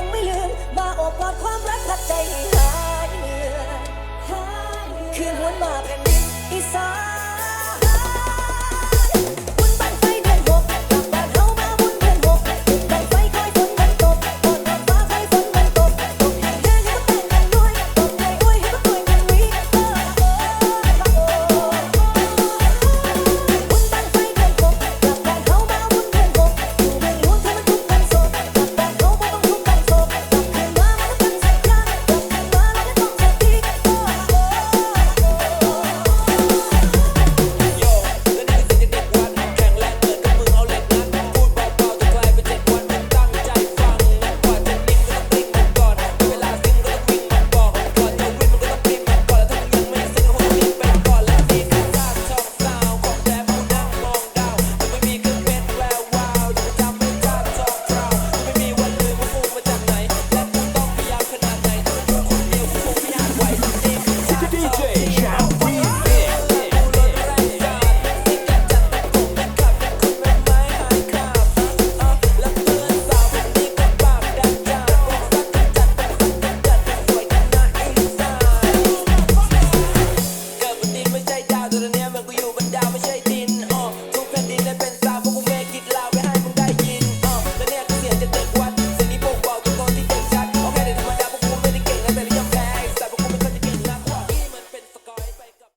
งไม่ลืม มาอบกอดความรักพัดใจหายเหนื่อยคืนหวนมาเป็น